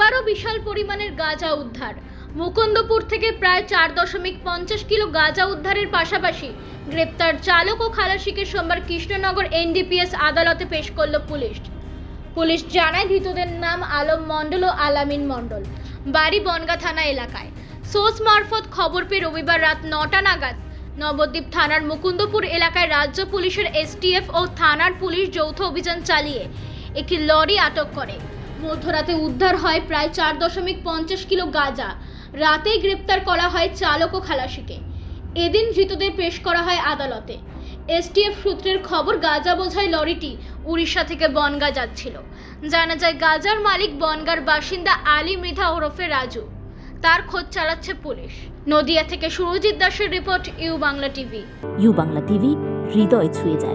বিশাল পরিমাণের গাঁজা উদ্ধার। মুকুন্দপুর থেকে প্রায় চার দশমিক পঞ্চাশ কিলো গাঁজা উদ্ধারের পাশাপাশি গ্রেপ্তার চালক ও খালাসিকে সোমবার কৃষ্ণনগর এনডিপিএস আদালতে পেশ করল পুলিশ। পুলিশ জানায় ধৃতদের নাম আলম মণ্ডল ও আলামিন মণ্ডল। বাড়ি বনগা থানা এলাকায়। সোর্স মারফত খবর পেয়ে রবিবার রাত নটা নাগাদ নবদ্বীপ থানার মুকুন্দপুর এলাকায় রাজ্য পুলিশের এসটিএফ ও থানার পুলিশ যৌথ অভিযান চালিয়ে একটি লরি আটক করে। মধ্যরাতে উদ্ধার হয় প্রায় চার দশমিক পঞ্চাশ কিলো গাঁজা। রাতেই গ্রেপ্তার করা হয় চালক ও খালাসিকে। এদিন ধৃতদের পেশ করা হয় আদালতে। এসটিএফ সূত্রের খবর, গাঁজা বোঝাই লরিটি উড়িষ্যা থেকে বনগা যাচ্ছিল। জানা যায়, গাজার মালিক বনগার বাসিন্দা আলী মৃধা ওরফে রাজু। তার খোঁজ চালাচ্ছে পুলিশ। নদিয়া থেকে সুরজিৎ দাসের report, U Bangla TV. U Bangla TV, হৃদয় ছুঁয়ে যায়।